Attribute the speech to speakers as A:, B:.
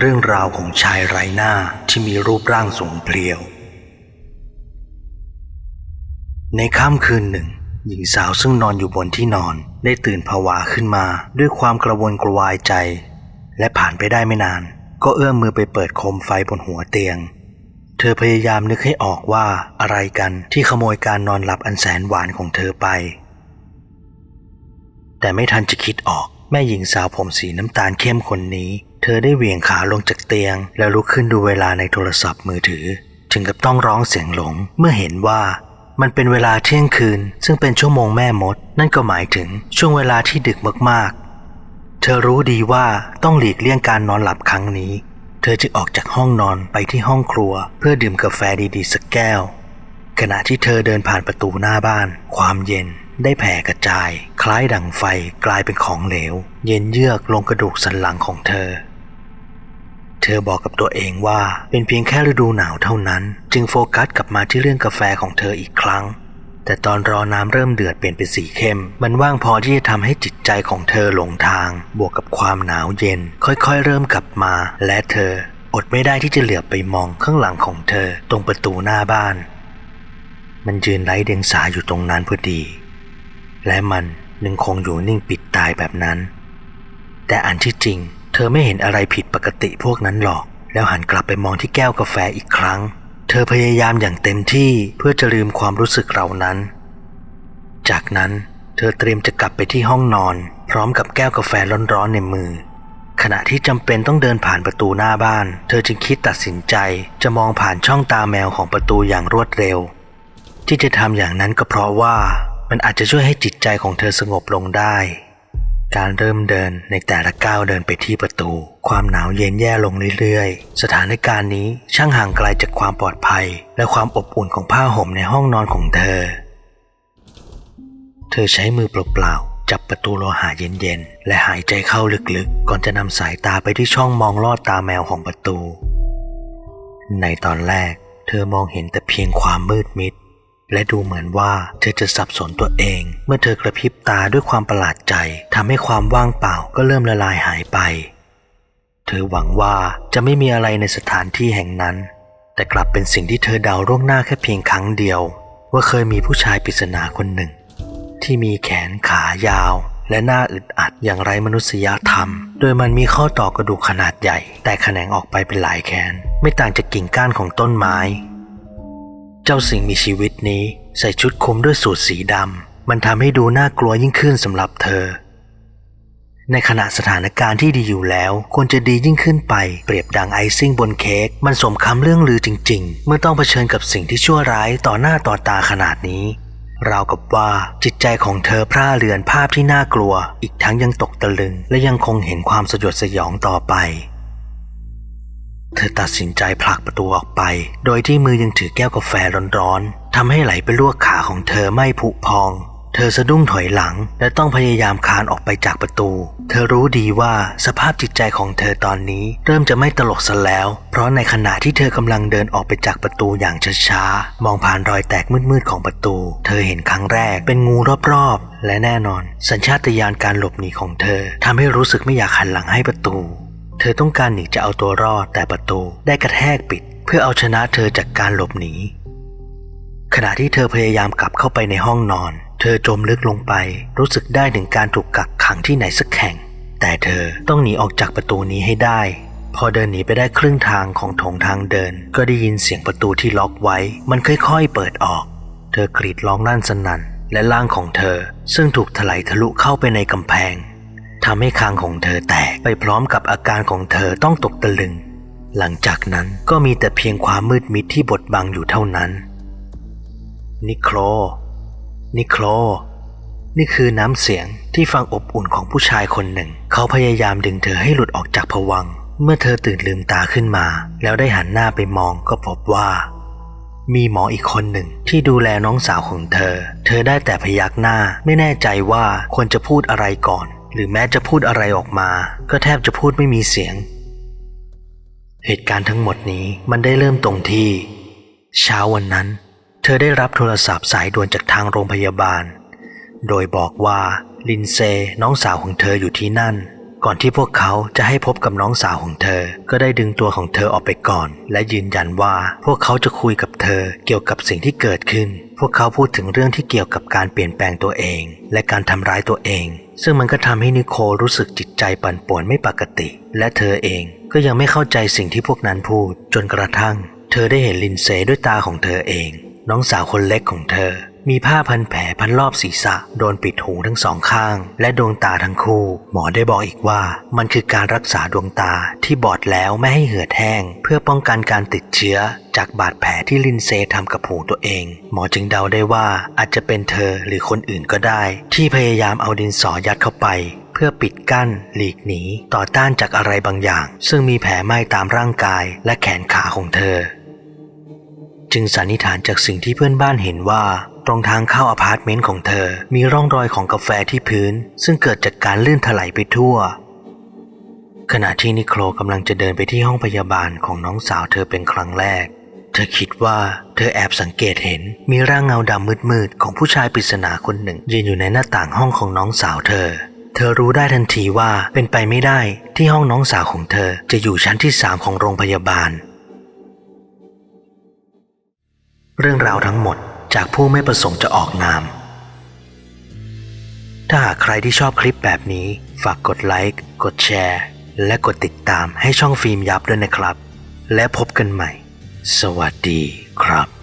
A: เรื่องราวของชายไร้หน้าที่มีรูปร่างสูงเพรียว ในค่ำคืนหนึ่ง หญิงสาวซึ่งนอนอยู่บนที่นอนได้ตื่นผวาขึ้นมาด้วยความกระวนกระวายใจ และผ่านไปได้ไม่นาน ก็เอื้อมมือไปเปิดโคมไฟบนหัวเตียง เธอพยายามนึกให้ออกว่าอะไรกันที่ขโมยการนอนหลับอันแสนหวานของเธอไป แต่ไม่ทันจะคิดออกแม่หญิงสาวผมสีน้ำตาลเข้มคนนี้ เธอได้เหวี่ยงขาลงจากเตียง แล้วลุกขึ้นดูเวลาในโทรศัพท์มือถือ ถึงกับต้องร้องเสียงหลงเมื่อเห็นว่ามันเป็นเวลาเที่ยงคืน ซึ่งเป็นชั่วโมงแม่มด นั่นก็หมายถึงช่วงเวลาที่ดึกมากๆ เธอรู้ดีว่าต้องหลีกเลี่ยงการนอนหลับครั้งนี้ เธอจึงออกจากห้องนอนไปที่ห้องครัว เพื่อดื่มกาแฟดีๆสักแก้ว ขณะที่เธอเดินผ่านประตูหน้าบ้าน ความเย็นได้แผ่กระจาย คล้ายดั่งไฟกลายเป็นของเหลว เย็นเยือกลงกระดูกสันหลังของเธอ เธอบอกกับตัวเองว่าเป็นเพียงแค่ฤดูหนาวเท่านั้น จึงโฟกัสกลับมาที่เรื่องกาแฟของเธออีกครั้ง แต่ตอนรอน้ำเริ่มเดือดเปลี่ยนเป็นสีเข้ม มันว่างพอที่จะทำให้จิตใจของเธอหลงทาง บวกกับความหนาวเย็น ค่อยๆ เริ่มกลับมา และเธอ อดไม่ได้ที่จะเหลือบไปมองข้างหลังของเธอ ตรงประตูหน้าบ้าน มันยืนไร้เดียงสาอยู่ตรงนั้นพอดี และมันยังคงอยู่นิ่งปิดตายแบบนั้น แต่อันที่จริง เธอไม่เห็นอะไรผิดปกติพวกนั้นหรอก แล้วหันกลับไปมองที่แก้วกาแฟอีกครั้ง เธอพยายามอย่างเต็มที่เพื่อจะลืมความรู้สึกเหล่านั้น จากนั้นเธอเตรียมจะกลับไปที่ห้องนอน พร้อมกับแก้วกาแฟร้อนๆในมือ ขณะที่จำเป็นต้องเดินผ่านประตูหน้าบ้าน เธอจึงคิดตัดสินใจจะมองผ่านช่องตาแมวของประตูอย่างรวดเร็ว ที่จะทำอย่างนั้นก็เพราะว่ามันอาจจะช่วยให้จิตใจของเธอสงบลงได้ การเริ่มเดินในแต่ละก้าวเดินไปที่ประตู ความหนาวเย็นแย่ลงเรื่อยๆ สถานการณ์นี้ช่างห่างไกลจากความปลอดภัย และความอบอุ่นของผ้าห่มในห้องนอนของเธอ เธอใช้มือเปล่าๆจับประตูโลหะเย็นๆ และหายใจเข้าลึกๆ ก่อนจะนำสายตาไปที่ช่องมองลอดตาแมวของประตู ในตอนแรก เธอมองเห็นแต่เพียงความมืดมิด และดูเหมือนว่าเธอจะสับสนตัวเอง เมื่อเธอกระพริบตาด้วยความประหลาดใจทำให้ความว่างเปล่าก็เริ่มละลายหายไป เธอหวังว่าจะไม่มีอะไรในสถานที่แห่งนั้น แต่กลับเป็นสิ่งที่เธอเดาล่วงหน้าแค่เพียงครั้งเดียว ว่าเคยมีผู้ชายปริศนาคนหนึ่ง ที่มีแขนขายาว และหน้าอึดอัดอย่างไรมนุษยธรรม โดยมันมีข้อต่อกระดูกขนาดใหญ่ แต่แขนงออกไปเป็นหลายแขน ไม่ต่างจากกิ่งก้านของต้นไม้ เจ้าสิ่งมีชีวิตนี้ใส่ชุดคลุมด้วยสูทสีดำ มันทำให้ดูน่ากลัวยิ่งขึ้นสำหรับเธอ ในขณะสถานการณ์ที่ดีอยู่แล้ว ควรจะดียิ่งขึ้นไป เปรียบดังไอซิ่งบนเค้ก มันสมคำเรื่องลือจริง ๆ เมื่อต้องเผชิญกับสิ่งที่ชั่วร้ายต่อหน้าต่อตาขนาดนี้ราวกับว่าจิตใจของเธอพร่าเรือนภาพที่น่ากลัว อีกทั้งยังตกตะลึง และยังคงเห็นความสยดสยองต่อไป เธอตัดสินใจผลักประตูออกไป โดยที่มือยังถือแก้วกาแฟร้อนๆทำให้ไหลไปลวกขาของเธอไม่ผุพอง เธอสะดุ้งถอยหลัง และต้องพยายามคานออกไปจากประตู เธอรู้ดีว่าสภาพจิตใจของเธอตอนนี้ เริ่มจะไม่ตลกซะแล้ว เพราะในขณะที่เธอกำลังเดินออกไปจากประตูอย่างช้าๆ มองผ่านรอยแตกมืดๆของประตู เธอเห็นครั้งแรกเป็นงูรอบๆ และแน่นอน สัญชาตญาณการหลบหนีของเธอทำให้รู้สึกไม่อยากหันหลังให้ประตู ธอต้องการหนีจะเอาตัวรอดแต่ประตูได้กระแทกปิด เพื่อเอาชนะเธอจากการหลบหนี ขณะที่เธอพยายามกลับเข้าไปในห้องนอน เธอจมลึกลงไป รู้สึกได้ถึงการถูกกักขังที่ไหนสักแห่ง แต่เธอต้องหนีออกจากประตูนี้ให้ได้ พอเดินหนีไปได้ครึ่งทางของโถงทางเดิน ก็ได้ยินเสียงประตูที่ล็อกไว้ มันค่อยๆเปิดออก เธอกรีดร้องลั่นสนั่นและร่างของเธอ ซึ่งถูกถลายทะลุเข้าไปในกำแพง ทำให้คางของเธอแตกไปพร้อมกับอาการของเธอต้องตกตะลึง หลังจากนั้นก็มีแต่เพียงความมืดมิดที่บดบังอยู่เท่านั้น นิโคลนิโคลนี่คือน้ำเสียงที่ฟังอบอุ่นของผู้ชายคนหนึ่ง เขาพยายามดึงเธอให้หลุดออกจากผวัง เมื่อเธอตื่นลืมตาขึ้นมา แล้วได้หันหน้าไปมองก็พบว่า มีหมออีกคนหนึ่งที่ดูแลน้องสาวของเธอ เธอได้แต่พยักหน้าไม่แน่ใจว่าควรจะพูดอะไรก่อน หรือแม้จะพูดอะไรออกมา ก็แทบจะพูดไม่มีเสียง เหตุการณ์ทั้งหมดนี้มันได้เริ่มตรงที่ เช้าวันนั้น เธอได้รับโทรศัพท์สายด่วนจากทางโรงพยาบาล โดยบอกว่าลินเซน้องสาวของเธออยู่ที่นั่น ก่อนที่พวกเขาจะให้พบกับน้องสาวของเธอ ก็ได้ดึงตัวของเธอออกไปก่อน และยืนยันว่าพวกเขาจะคุยกับเธอเกี่ยวกับสิ่งที่เกิดขึ้น พวกเขาพูดถึงเรื่องที่เกี่ยวกับการเปลี่ยนแปลงตัวเอง และการทำร้ายตัวเอง ซึ่งมันก็ทำให้นิโคลรู้สึกจิตใจปั่นป่วนไม่ปกติ และเธอเองก็ยังไม่เข้าใจสิ่งที่พวกนั้นพูด จนกระทั่ง เธอได้เห็นลินเซด้วยตาของเธอเอง น้องสาวคนเล็กของเธอ มีผ้าพันแผลพันรอบศีรษะ โดนปิดหูทั้งสองข้าง และดวงตาทั้งคู่ หมอได้บอกอีกว่า มันคือการรักษาดวงตาที่บอดแล้วไม่ให้เหือดแห้ง เพื่อป้องกันการติดเชื้อ จากบาดแผลที่ลินเซทำกับหูตัวเอง หมอจึงเดาได้ว่าอาจจะเป็นเธอหรือคนอื่นก็ได้ ที่พยายามเอาดินสอยัดเข้าไปเพื่อปิดกั้นหลีกหนีต่อต้านจากอะไรบางอย่าง ซึ่งมีแผลไหม้ตามร่างกายและแขนขาของเธอ จึงสันนิษฐานจากสิ่งที่เพื่อนบ้านเห็นว่า ตรงทางเข้าอพาร์ตเมนต์ของเธอ มีร่องรอยของกาแฟที่พื้น ซึ่งเกิดจากการลื่นถลายไปทั่ว ขณะที่นิโคลกำลังจะเดินไปที่ห้องพยาบาลของน้องสาวเธอเป็นครั้งแรก เธอคิดว่าเธอแอบสังเกตเห็น มีร่างเงาดำมืดๆของผู้ชายปริศนาคนหนึ่ง ยืนอยู่ในหน้าต่างห้องของน้องสาวเธอเธอรู้ได้ทันทีว่าเป็นไปไม่ได้ที่ห้องน้องสาวของเธอจะอยู่ชั้นที่สามของโรงพยาบาล เรื่องราวทั้งหมดจากผู้ไม่ประสงค์จะออกนาม ถ้าหากใครที่ชอบคลิปแบบนี้ ฝากกดไลค์ กดแชร์ และกดติดตามให้ช่องฟิล์มยับด้วยนะครับ และพบกันใหม่ สวัสดีครับ